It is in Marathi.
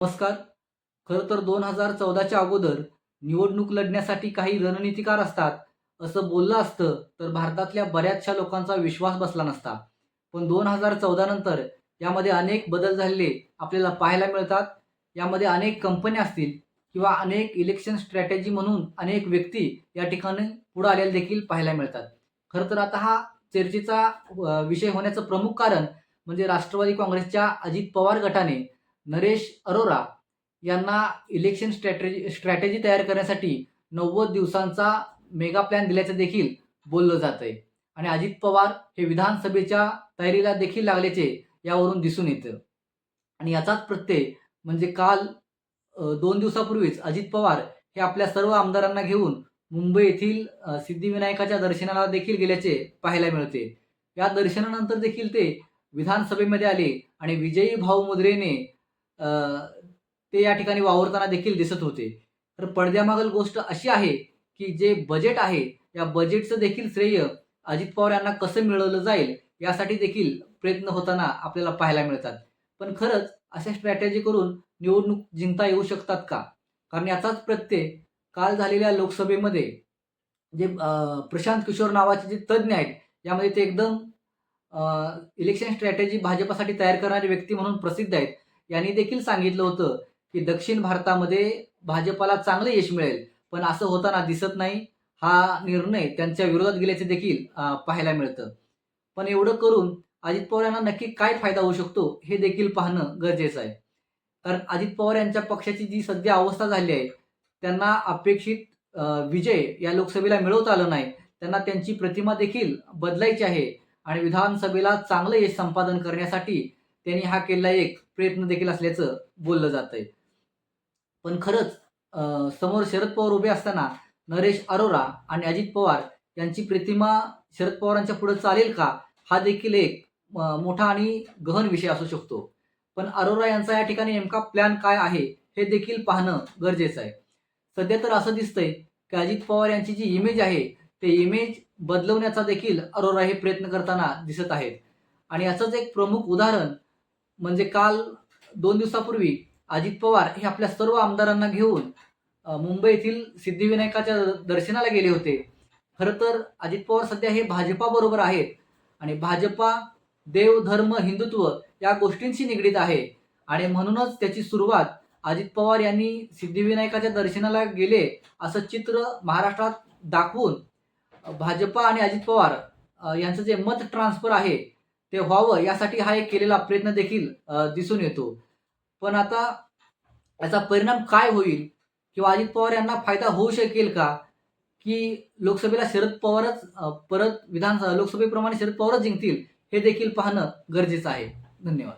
नमस्कार. खरं तर दोन हजार चौदाच्या अगोदर निवडणूक लढण्यासाठी काही रणनीतिकार असतात असं बोललं असतं तर भारतातल्या बऱ्याचशा लोकांचा विश्वास बसला नसता. पण दोन हजार चौदा नंतर यामध्ये अनेक बदल झालेले आपल्याला पाहायला मिळतात. यामध्ये अनेक कंपन्या असतील किंवा अनेक इलेक्शन स्ट्रॅटेजी म्हणून अनेक व्यक्ती या ठिकाणी पुढे आलेले देखील पाहायला मिळतात. खरं तर आता हा चर्चेचा विषय होण्याचं प्रमुख कारण म्हणजे राष्ट्रवादी काँग्रेसच्या अजित पवार गटाने नरेश अरोरा यांना इलेक्शन स्ट्रॅटेजी स्ट्रॅटेजी तयार करण्यासाठी नव्वद दिवसांचा मेगा प्लॅन दिल्याचं देखील बोललं जात आहे आणि अजित पवार हे विधानसभेच्या तयारीला देखील लागल्याचे यावरून दिसून येतं. आणि याचाच प्रत्यय म्हणजे काल दोन दिवसापूर्वीच अजित पवार हे आपल्या सर्व आमदारांना घेऊन मुंबई येथील सिद्धिविनायकाच्या दर्शनाला देखील गेल्याचे पाहायला मिळते. या दर्शनानंतर देखील ते विधानसभेमध्ये आले आणि विजयी भाऊ मुद्रेने ते या ठिकाणी वावरताना देखील दिसत होते. तर पडद्यामागल गोष्ट अशी आहे की जे बजेट आहे या बजेटचं देखील श्रेय अजित पवार यांना कसं मिळवलं जाईल यासाठी देखील प्रयत्न होताना आपल्याला पाहायला मिळतात. पण खरंच अशा स्ट्रॅटेजी करून निवडणूक जिंकता येऊ शकतात का? कारण याचाच प्रत्यय काल झालेल्या लोकसभेमध्ये जे प्रशांत किशोर नावाचे जे तज्ज्ञ आहेत यामध्ये ते एकदम इलेक्शन स्ट्रॅटेजी भाजपासाठी तयार करणारे व्यक्ती म्हणून प्रसिद्ध आहेत. यांनी देखील सांगितलं होतं की दक्षिण भारतामध्ये भाजपाला चांगलं यश मिळेल पण असं होताना दिसत नाही हा निर्णय त्यांच्या विरोधात गेल्याचे देखील पाहायला मिळतं. पण एवढं करून अजित पवार यांना नक्की काय फायदा होऊ शकतो हे देखील पाहणं गरजेचं आहे. कारण अजित पवार यांच्या पक्षाची जी सध्या अवस्था झाली आहे त्यांना अपेक्षित विजय या लोकसभेला मिळवता आलं नाही. त्यांना त्यांची प्रतिमा देखील बदलायची आहे आणि विधानसभेला चांगलं यश संपादन करण्यासाठी त्यांनी हा केलेला एक प्रयत्न देखील असल्याचं बोललं जात आहे पण खरंच समोर शरद पवार उभे असताना नरेश अरोरा आणि अजित पवार यांची प्रतिमा शरद पवारांच्या पुढे चालेल का हा देखील एक मोठा आणि गहन विषय असू शकतो. पण अरोरा यांचा या ठिकाणी नेमका प्लॅन काय आहे हे देखील पाहणं गरजेचं आहे. सध्या तर असं दिसतंय की अजित पवार यांची जी इमेज आहे ते इमेज बदलवण्याचा देखील अरोरा हे प्रयत्न करताना दिसत आहेत. आणि याचंच एक प्रमुख उदाहरण म्हणजे काल दोन दिवसापूर्वी अजित पवार हे आपल्या सर्व आमदारांना घेऊन मुंबई येथील सिद्धिविनायकाच्या दर्शनाला गेले होते. खरं तर अजित पवार सध्या हे भाजपाबरोबर आहेत आणि भाजपा देव धर्म हिंदुत्व या गोष्टींशी निगडीत आहे. आणि म्हणूनच त्याची सुरुवात अजित पवार यांनी सिद्धिविनायकाच्या दर्शनाला गेले असं चित्र महाराष्ट्रात दाखवून भाजपा आणि अजित पवार यांचं जे मत ट्रान्सफर आहे ते व्हावं यासाठी हा एक केलेला प्रयत्न देखील दिसून येतो. पण आता याचा परिणाम काय होईल किंवा अजित पवार यांना फायदा होऊ शकेल का? की लोकसभेला शरद पवारच परत विधानसभा लोकसभेप्रमाणे शरद पवारच जिंकतील हे देखील पाहणं गरजेचं आहे. धन्यवाद.